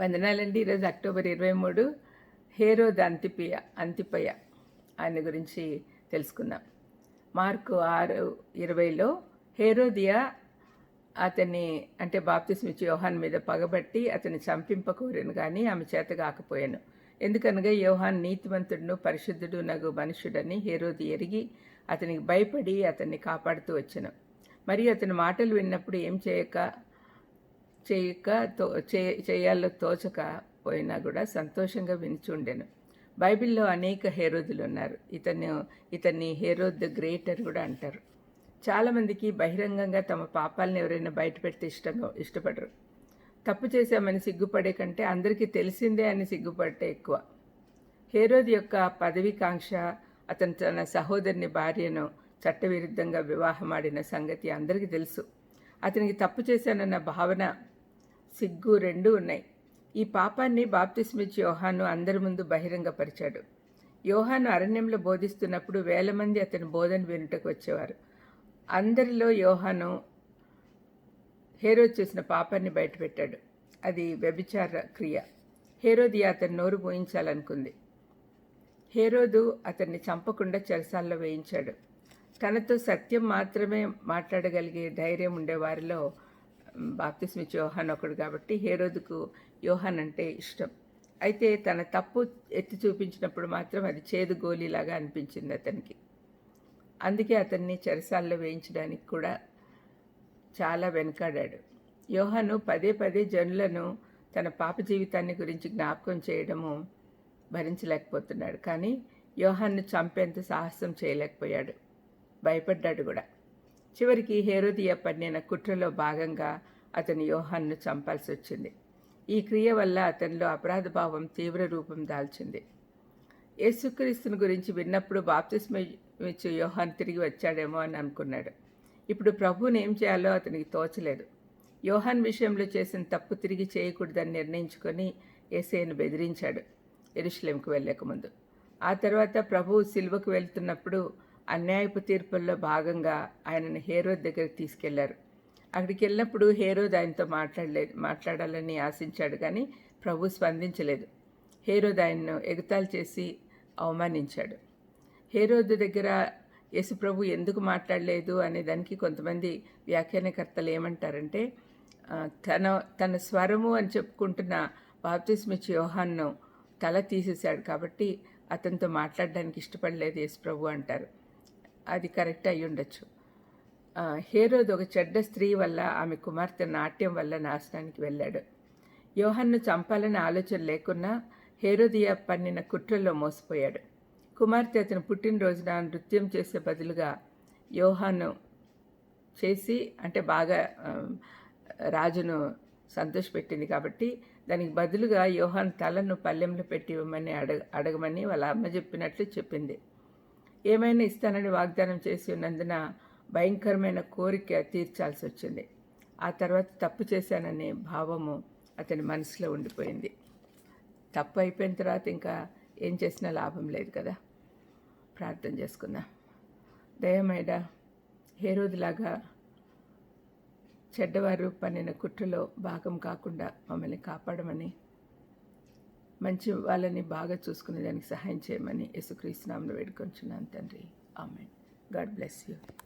వందనాలండి. ఈరోజు అక్టోబర్ ఇరవై మూడు. హేరోద్ అంతిపియ అంతిపయ ఆయన గురించి తెలుసుకుందాం. మార్కు ఆరు ఇరవైలో హేరోదియా అతన్ని అంటే బాప్తిస్మిచ్చి యోహాన్ మీద పగబట్టి అతన్ని చంపింపకూరను కానీ ఆమె చేత కాకపోయాను. ఎందుకనగా యోహాన్ నీతివంతుడును పరిశుద్ధుడు నగు మనుషుడని హేరోది ఎరిగి అతనికి భయపడి అతన్ని కాపాడుతూ వచ్చాను. మరియు అతని మాటలు విన్నప్పుడు ఏం చేయక చేయక తో చేయాలో తోచక పోయినా కూడా సంతోషంగా వినిచుండెను బైబిల్లో అనేక హేరోదులు ఉన్నారు ఇతను ఇతన్ని హేరోద్ ద గ్రేటర్ కూడా అంటారు. చాలామందికి బహిరంగంగా తమ పాపాలను ఎవరైనా బయటపెడితే ఇష్టంగా ఇష్టపడరు. తప్పు చేశామని సిగ్గుపడే కంటే అందరికీ తెలిసిందే అని సిగ్గుపడితే ఎక్కువ. హేరోద్ యొక్క పదవికాంక్ష అతను తన సహోదరుని భార్యను చట్టవిరుద్ధంగా వివాహమాడిన సంగతి అందరికీ తెలుసు. అతనికి తప్పు చేశానన్న భావన సిగ్గు రెండూ ఉన్నాయి. ఈ పాపాన్ని బాప్తిస్మిచ్ యోహాను అందరి ముందు బహిరంగపరిచాడు. యోహాను అరణ్యంలో బోధిస్తున్నప్పుడు వేల మంది అతని బోధన వినుటకు వచ్చేవారు. అందరిలో యోహాను హేరోద్ చేసిన పాపాన్ని బయటపెట్టాడు. అది వ్యభిచార క్రియ. హేరోది అతని నోరు పోయించాలనుకుంది హేరోదు అతన్ని చంపకుండా చెరసాల్లో వేయించాడు. తనతో సత్యం మాత్రమే మాట్లాడగలిగే ధైర్యం ఉండేవారిలో బాప్తిస్మిచ్ యోహాన్ ఒకడు కాబట్టి హేరోదుకు యోహాన్ అంటే ఇష్టం. అయితే తన తప్పు ఎత్తి చూపించినప్పుడు మాత్రం అది చేదు గోలీలాగా అనిపించింది అతనికి. అందుకే అతన్ని చెరసాల్లో వేయించడానికి కూడా చాలా వెనకాడాడు. యోహాను పదే పదే జనులను తన పాప జీవితాన్ని గురించి జ్ఞాపకం చేయడము భరించలేకపోతున్నాడు. కానీ యోహాన్ను చంపేంత సాహసం చేయలేకపోయాడు. భయపడ్డాడు కూడా. చివరికి హేరోదియ పన్నిన కుట్రలో భాగంగా అతని యోహాన్ను చంపాల్సి వచ్చింది. ఈ క్రియ వల్ల అతనిలో అపరాధ భావం తీవ్ర రూపం దాల్చింది. యేసుక్రీస్తుని గురించి విన్నప్పుడు బాప్తిస్మిచ్చు యోహాన్ తిరిగి వచ్చాడేమో అని అనుకున్నాడు. ఇప్పుడు ప్రభువుని ఏం చేయాలో అతనికి తోచలేదు. యోహాన్ విషయంలో చేసిన తప్పు తిరిగి చేయకూడదని నిర్ణయించుకొని ఏసైను బెదిరించాడు. ఎరుషులేంకు వెళ్ళకముందు. ఆ తర్వాత ప్రభువు సిల్వకు వెళ్తున్నప్పుడు అన్యాయపు తీర్పుల్లో భాగంగా ఆయనను హేరోద్ దగ్గరికి తీసుకెళ్ళారు. అక్కడికి వెళ్ళినప్పుడు హేరోద్ ఆయనతో మాట్లాడలేదు మాట్లాడాలని ఆశించాడు కానీ ప్రభు స్పందించలేదు. హేరోద్ ఆయన్ను ఎగతాలు చేసి అవమానించాడు. హేరోద్ దగ్గర యేసుప్రభు ఎందుకు మాట్లాడలేదు అనే దానికి కొంతమంది వ్యాఖ్యానకర్తలు ఏమంటారంటే తన తన స్వరము అని చెప్పుకుంటున్న బాప్తిస్మిచ్చి యోహాన్ను తల తీసేశాడు కాబట్టి అతనితో మాట్లాడడానికి ఇష్టపడలేదు యేసుప్రభు అంటారు. అది కరెక్ట్ అయి ఉండొచ్చు. హేరోద్ ఒక చెడ్డ స్త్రీ వల్ల ఆమె కుమార్తె నాట్యం వల్ల నాశనానికి వెళ్ళాడు. యోహన్ను చంపాలని ఆలోచన లేకున్నా హేరోదియా పన్నిన కుట్రల్లో మోసపోయాడు. కుమార్తె అతను పుట్టినరోజున నృత్యం చేసే బదులుగా యోహాను చేసి అంటే బాగా రాజును సంతోషపెట్టింది కాబట్టి దానికి బదులుగా యోహాన్ తలను పల్లెంలో పెట్టి ఇవ్వమని అడగ అడగమని వాళ్ళ అమ్మ చెప్పినట్లు చెప్పింది. ఏమైనా ఇస్తానని వాగ్దానం చేసి ఉన్నందున భయంకరమైన కోరిక తీర్చాల్సి వచ్చింది. ఆ తర్వాత తప్పు చేశాననే భావము అతని మనసులో ఉండిపోయింది. తప్పు అయిపోయిన తర్వాత ఇంకా ఏం చేసినా లాభం లేదు కదా? ప్రార్థన చేసుకుందాం. దయమైడా ఏ రోజులాగా చెడ్డవారు పన్నిన కుట్రలో భాగం కాకుండా మమ్మల్ని కాపాడమని మంచి వాళ్ళని బాగా చూసుకునే దానికి సహాయం చేయమని యేసుక్రీస్తునామను వేడుకొంచున్నాను తండ్రి. ఆమె గాడ్ బ్లెస్ యూ.